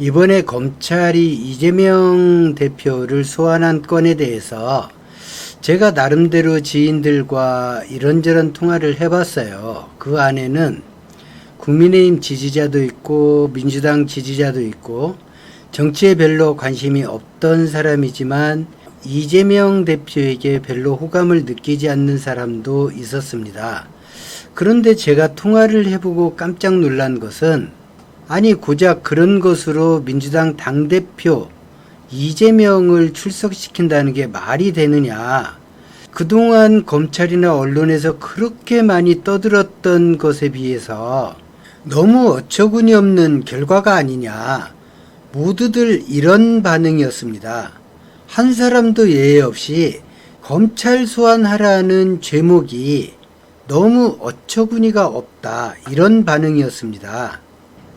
이번에 검찰이 이재명 대표를 소환한 건에 대해서 제가 나름대로 지인들과 이런저런 통화를 해봤어요. 그 안에는 국민의힘 지지자도 있고 민주당 지지자도 있고 정치에 별로 관심이 없던 사람이지만 이재명 대표에게 별로 호감을 느끼지 않는 사람도 있었습니다. 그런데 제가 통화를 해보고 깜짝 놀란 것은 아니 고작 그런 것으로 민주당 당대표 이재명을 출석시킨다는 게 말이 되느냐. 그동안 검찰이나 언론에서 그렇게 많이 떠들었던 것에 비해서 너무 어처구니 없는 결과가 아니냐. 모두들 이런 반응이었습니다. 한 사람도 예외 없이 검찰 소환하라는 제목이 너무 어처구니가 없다. 이런 반응이었습니다.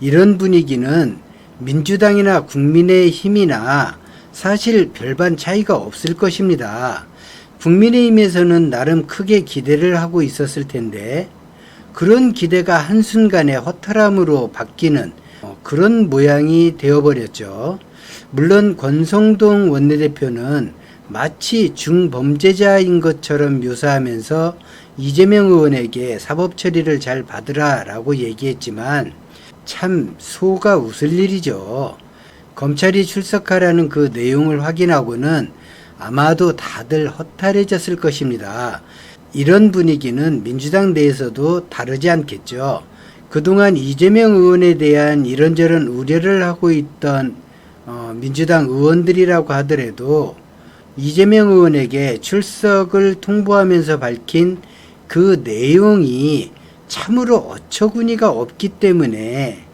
이런 분위기는 민주당이나 국민의힘이나 사실 별반 차이가 없을 것입니다. 국민의힘에서는 나름 크게 기대를 하고 있었을 텐데 그런 기대가 한순간에 허탈함으로 바뀌는 어, 그런 모양이 되어버렸죠. 물론 권성동 원내대표는 마치 중범죄자인 것처럼 묘사하면서 이재명 의원에게 사법 처리를 잘 받으라 라고 얘기했지만 참 소가 웃을 일이죠. 검찰이 출석하라는 그 내용을 확인하고는 아마도 다들 허탈해졌을 것입니다. 이런 분위기는 민주당 내에서도 다르지 않겠죠. 그동안 이재명 의원에 대한 이런저런 우려를 하고 있던 어, 민주당 의원들이라고 하더라도 이재명 의원에게 출석을 통보하면서 밝힌 그 내용이 참으로 어처구니가 없기 때문에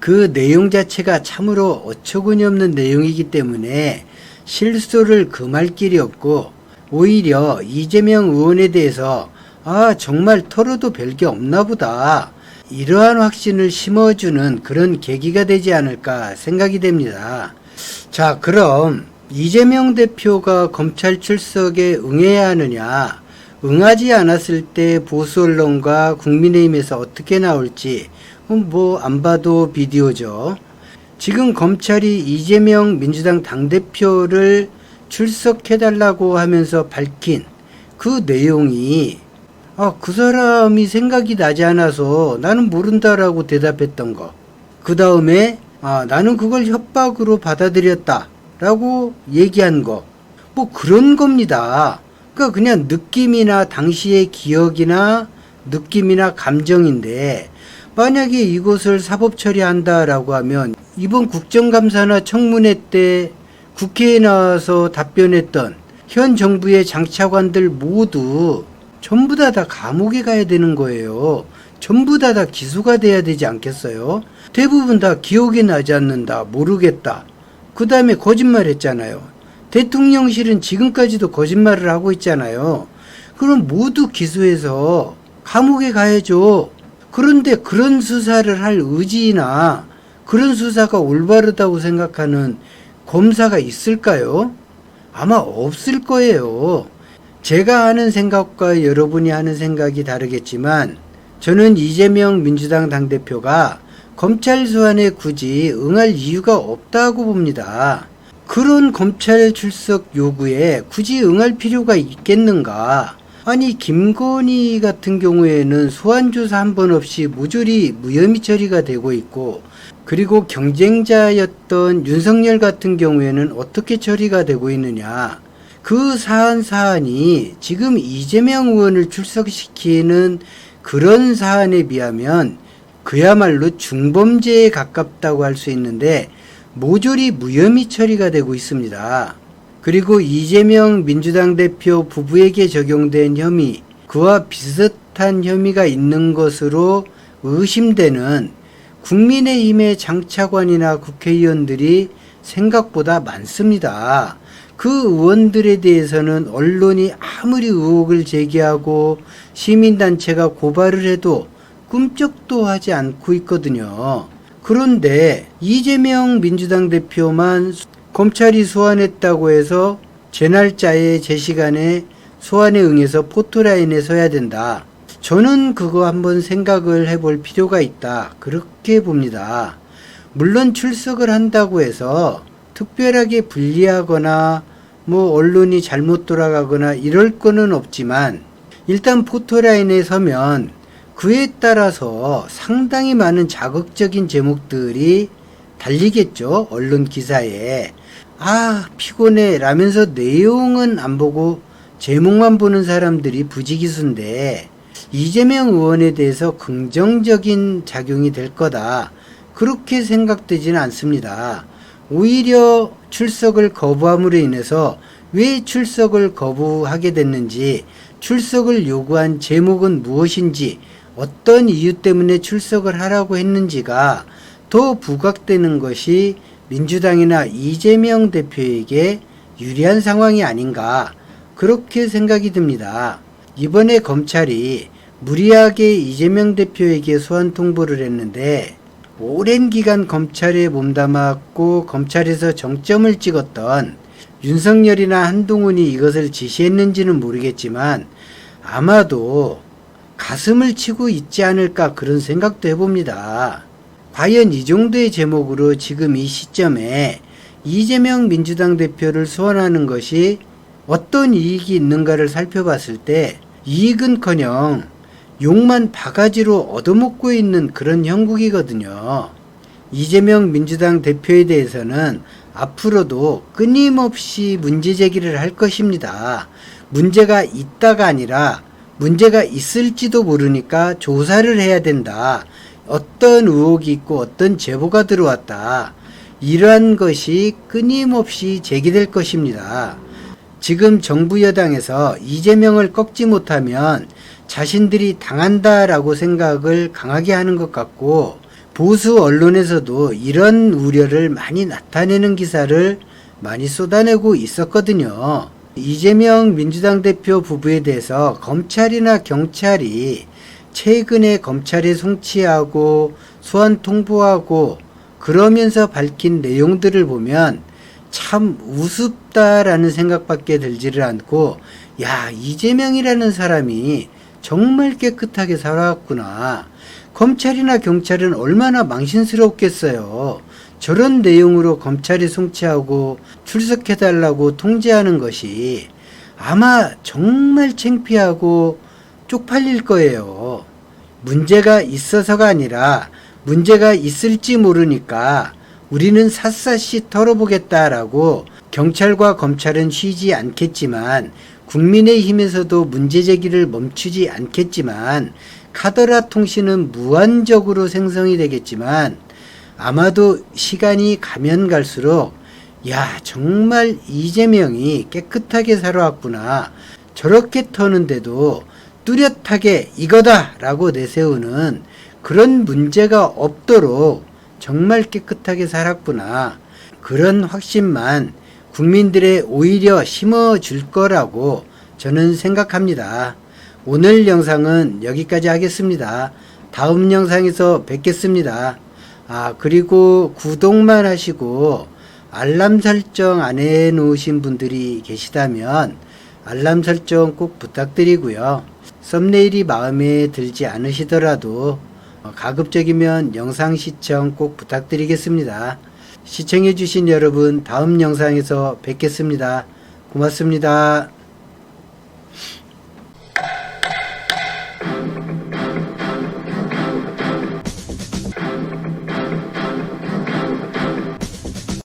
그 내용 자체가 참으로 어처구니 없는 내용이기 때문에 실수를 금할 길이 없고 오히려 이재명 의원에 대해서 아 정말 털어도 별게 없나 보다 이러한 확신을 심어주는 그런 계기가 되지 않을까 생각이 됩니다. 자 그럼 이재명 대표가 검찰 출석에 응해야 하느냐 응하지 않았을 때 보수 언론과 국민의힘에서 어떻게 나올지 뭐 안 봐도 비디오죠. 지금 검찰이 이재명 민주당 당대표를 출석해달라고 하면서 밝힌 그 내용이 아, 그 사람이 생각이 나지 않아서 나는 모른다라고 대답했던 거. 그 다음에 아, 나는 그걸 협박으로 받아들였다. 라고 얘기한 거. 뭐 그런 겁니다. 그러니까 그냥 느낌이나 당시의 기억이나 느낌이나 감정인데 만약에 이것을 사법 처리한다라고 하면 이번 국정감사나 청문회 때 국회에 나와서 답변했던 현 정부의 장차관들 모두 전부 다 다 감옥에 가야 되는 거예요. 전부 다 다 기소가 돼야 되지 않겠어요? 대부분 다 기억이 나지 않는다, 모르겠다. 그 다음에 거짓말 했잖아요. 대통령실은 지금까지도 거짓말을 하고 있잖아요. 그럼 모두 기소해서 감옥에 가야죠. 그런데 그런 수사를 할 의지나 그런 수사가 올바르다고 생각하는 검사가 있을까요? 아마 없을 거예요. 제가 하는 생각과 여러분이 하는 생각이 다르겠지만 저는 이재명 민주당 당대표가 검찰 소환에 굳이 응할 이유가 없다고 봅니다. 그런 검찰 출석 요구에 굳이 응할 필요가 있겠는가? 아니 김건희 같은 경우에는 소환 조사 한 번 없이 모조리 무혐의 처리가 되고 있고 그리고 경쟁자였던 윤석열 같은 경우에는 어떻게 처리가 되고 있느냐? 그 사안 사안이 지금 이재명 의원을 출석시키는 그런 사안에 비하면 그야말로 중범죄에 가깝다고 할 수 있는데 모조리 무혐의 처리가 되고 있습니다. 그리고 이재명 민주당 대표 부부에게 적용된 혐의, 그와 비슷한 혐의가 있는 것으로 의심되는 국민의힘의 장차관이나 국회의원들이 생각보다 많습니다. 그 의원들에 대해서는 언론이 아무리 의혹을 제기하고 시민단체가 고발을 해도 꿈쩍도 하지 않고 있거든요. 그런데 이재명 민주당 대표만 검찰이 소환했다고 해서 제 날짜에 제 시간에 소환에 응해서 포토라인에 서야 된다. 저는 그거 한번 생각을 해볼 필요가 있다. 그렇게 봅니다. 물론 출석을 한다고 해서 특별하게 불리하거나 뭐 언론이 잘못 돌아가거나 이럴 거는 없지만 일단 포토라인에 서면 그에 따라서 상당히 많은 자극적인 제목들이 달리겠죠. 언론 기사에. 아, 피곤해. 라면서 내용은 안 보고 제목만 보는 사람들이 부지기수인데 이재명 의원에 대해서 긍정적인 작용이 될 거다. 그렇게 생각되지는 않습니다. 오히려 출석을 거부함으로 인해서 왜 출석을 거부하게 됐는지, 출석을 요구한 제목은 무엇인지, 어떤 이유 때문에 출석을 하라고 했는지가 더 부각되는 것이 민주당이나 이재명 대표에게 유리한 상황이 아닌가, 그렇게 생각이 듭니다. 이번에 검찰이 무리하게 이재명 대표에게 소환 통보를 했는데, 오랜 기간 검찰에 몸담았고 검찰에서 정점을 찍었던 윤석열이나 한동훈이 이것을 지시했는지는 모르겠지만 아마도 가슴을 치고 있지 않을까 그런 생각도 해봅니다. 과연 이 정도의 제목으로 지금 이 시점에 이재명 민주당 대표를 소환하는 것이 어떤 이익이 있는가를 살펴봤을 때 이익은 커녕 욕만 바가지로 얻어먹고 있는 그런 형국이거든요. 이재명 민주당 대표에 대해서는 앞으로도 끊임없이 문제 제기를 할 것입니다. 문제가 있다가 아니라 문제가 있을지도 모르니까 조사를 해야 된다. 어떤 의혹이 있고 어떤 제보가 들어왔다. 이러한 것이 끊임없이 제기될 것입니다. 지금 정부 여당에서 이재명을 꺾지 못하면 자신들이 당한다라고 생각을 강하게 하는 것 같고 보수 언론에서도 이런 우려를 많이 나타내는 기사를 많이 쏟아내고 있었거든요. 이재명 민주당 대표 부부에 대해서 검찰이나 경찰이 최근에 검찰에 송치하고 소환 통보하고 그러면서 밝힌 내용들을 보면 참 우습다라는 생각밖에 들지를 않고 야 이재명이라는 사람이 정말 깨끗하게 살아왔구나. 검찰이나 경찰은 얼마나 망신스럽겠어요. 저런 내용으로 검찰이 송치하고 출석해달라고 통제하는 것이 아마 정말 창피하고 쪽팔릴 거예요. 문제가 있어서가 아니라 문제가 있을지 모르니까 우리는 샅샅이 털어보겠다라고 경찰과 검찰은 쉬지 않겠지만 국민의힘에서도 문제 제기를 멈추지 않겠지만 카더라 통신은 무한적으로 생성이 되겠지만 아마도 시간이 가면 갈수록 야 정말 이재명이 깨끗하게 살아왔구나 저렇게 터는데도 뚜렷하게 이거다라고 내세우는 그런 문제가 없도록 정말 깨끗하게 살았구나 그런 확신만 국민들의 오히려 심어줄 거라고 저는 생각합니다. 오늘 영상은 여기까지 하겠습니다. 다음 영상에서 뵙겠습니다. 아, 그리고 구독만 하시고 알람 설정 안 해 놓으신 분들이 계시다면 알람 설정 꼭 부탁드리고요. 썸네일이 마음에 들지 않으시더라도 어, 가급적이면 영상 시청 꼭 부탁드리겠습니다. 시청해주신 여러분 다음 영상에서 뵙겠습니다. 고맙습니다.